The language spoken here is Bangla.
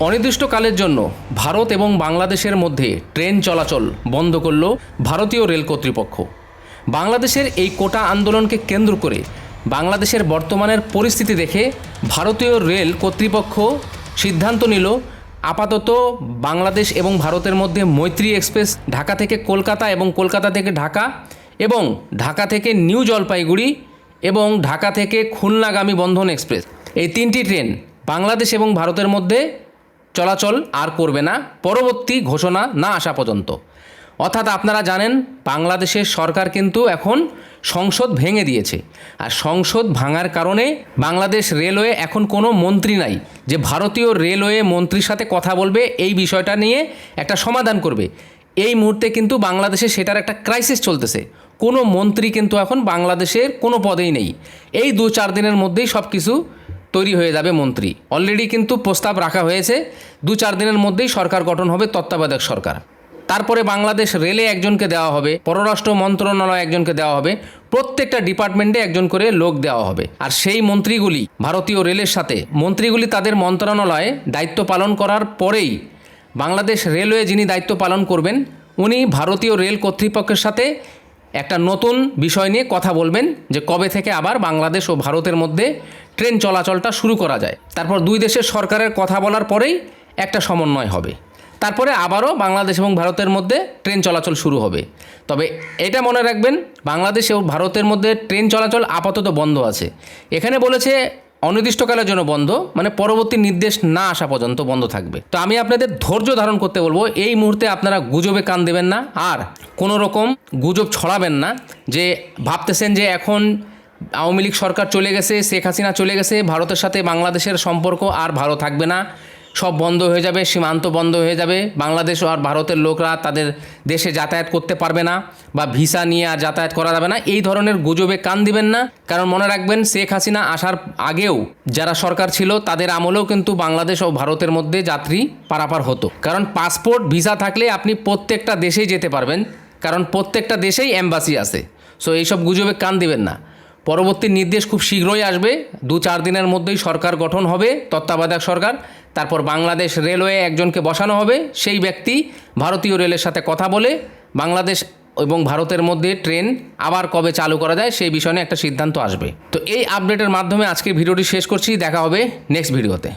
অনির্দিষ্টকালের জন্য ভারত এবং বাংলাদেশের মধ্যে ট্রেন চলাচল বন্ধ করল ভারতীয় রেল কর্তৃপক্ষ। বাংলাদেশের এই কোটা আন্দোলনকে কেন্দ্র করে বাংলাদেশের বর্তমানের পরিস্থিতি দেখে ভারতীয় রেল কর্তৃপক্ষ সিদ্ধান্ত নিল আপাতত বাংলাদেশ এবং ভারতের মধ্যে মৈত্রী এক্সপ্রেস ঢাকা থেকে কলকাতা এবং কলকাতা থেকে ঢাকা এবং ঢাকা থেকে নিউ জলপাইগুড়ি এবং ঢাকা থেকে খুলনাগামী বন্ধন এক্সপ্রেস। এই তিনটি ট্রেন বাংলাদেশ এবং ভারতের মধ্যে চলাচল আর করবে না, পরবর্তী ঘোষণা না আসা পর্যন্ত। অর্থাৎ আপনারা জানেন, বাংলাদেশের সরকার কিন্তু এখন সংসদ ভেঙে দিয়েছে। আর সংসদ ভাঙার কারণে বাংলাদেশ রেলওয়ে এখন কোনো মন্ত্রী নাই। যে ভারতীয় রেলওয়ে মন্ত্রীর সাথে কথা বলবে, এই বিষয়টা নিয়ে একটা সমাধান করবে। এই মুহূর্তে কিন্তু বাংলাদেশে সেটার একটা ক্রাইসিস চলতেছে। কোনো মন্ত্রী কিন্তু এখন বাংলাদেশের কোনো পদেই নেই। এই দু চার দিনের মধ্যেই সব কিছু তৈরি হয়ে যাবে মন্ত্রী। অলরেডি কিন্তু প্রস্তাব রাখা হয়েছে, দু চার দিনের মধ্যেই সরকার গঠন হবে তত্ত্বাবধায়ক সরকার। তারপরে বাংলাদেশ রেলে একজনকে দেওয়া হবে, পররাষ্ট্র মন্ত্রণালয় একজনকে দেওয়া হবে, প্রত্যেকটা ডিপার্টমেন্টে একজন করে লোক দেওয়া হবে। আর সেই মন্ত্রীগুলি, ভারতীয় রেলের সাথে, মন্ত্রীগুলি তাদের মন্ত্রণালয়ে দায়িত্ব পালন করার পরেই বাংলাদেশ রেলওয়ে যিনি দায়িত্ব পালন করবেন, উনি ভারতীয় রেল কর্তৃপক্ষের সাথে একটা নতুন বিষয় নিয়ে কথা বলবেন যে কবে থেকে আবার বাংলাদেশ ও ভারতের মধ্যে ট্রেন চলাচলটা শুরু করা যায়। তারপর দুই দেশের সরকারের কথা বলার পরেই একটা সমন্বয় হবে। তারপরে আবারও বাংলাদেশ এবং ভারতের মধ্যে ট্রেন চলাচল শুরু হবে। তবে এটা মনে রাখবেন, বাংলাদেশ ও ভারতের মধ্যে ট্রেন চলাচল আপাতত বন্ধ আছে। এখানে বলেছে অনির্দিষ্টকালের জন্য বন্ধ মানে পরবর্তী নির্দেশ না আসা পর্যন্ত বন্ধ থাকবে। তো আমি আপনাদের ধৈর্য ধারণ করতে বলব, এই মুহূর্তে আপনারা গুজবে কান দেবেন না, আর কোনো রকম গুজব ছড়াবেন না, যে ভাবতেছেন যে এখন আওয়ামী লীগ সরকার চলে গেছে, শেখ হাসিনা চলে গেছে, ভারতের সাথে বাংলাদেশের সম্পর্ক আর ভালো থাকবে না সব বন্ধ হয়ে যাবে, সীমান্ত বন্ধ হয়ে যাবে। বাংলাদেশ আর ভারতের লোকরা তাদের দেশে যাতায়াত করতে পারবে না বা ভিসা নিয়ে আর যাতায়াত করা যাবে না। এই ধরনের গুজবে কান দিবেন না। কারণ মনে রাখবেন, শেখ হাসিনা আসার আগেও যারা সরকার ছিল, তাদের আমলেও কিন্তু বাংলাদেশ ও ভারতের মধ্যে যাত্রী পারাপার হতো। কারণ পাসপোর্ট, ভিসা থাকলে আপনি প্রত্যেকটা দেশেই যেতে পারবেন। কারণ প্রত্যেকটা দেশেই অ্যাম্বাসি আছে। সো এইসব গুজবে কান দিবেন না। পরবর্তী নির্দেশ খুব শীঘ্রই আসবে। দু চার দিনের মধ্যেই সরকার গঠন হবে, তত্ত্বাবধায়ক সরকার। তারপর বাংলাদেশ রেলওয়ে একজনকে বসানো হবে। সেই ব্যক্তি ভারতীয় রেলের সাথে কথা বলে বাংলাদেশ এবং ভারতের মধ্যে ট্রেন আবার কবে চালু করা যায় সেই বিষয়ে একটা সিদ্ধান্ত আসবে। তো এই আপডেটের মাধ্যমে আজকে ভিডিওটি শেষ করছি। দেখা হবে নেক্সট ভিডিওতে।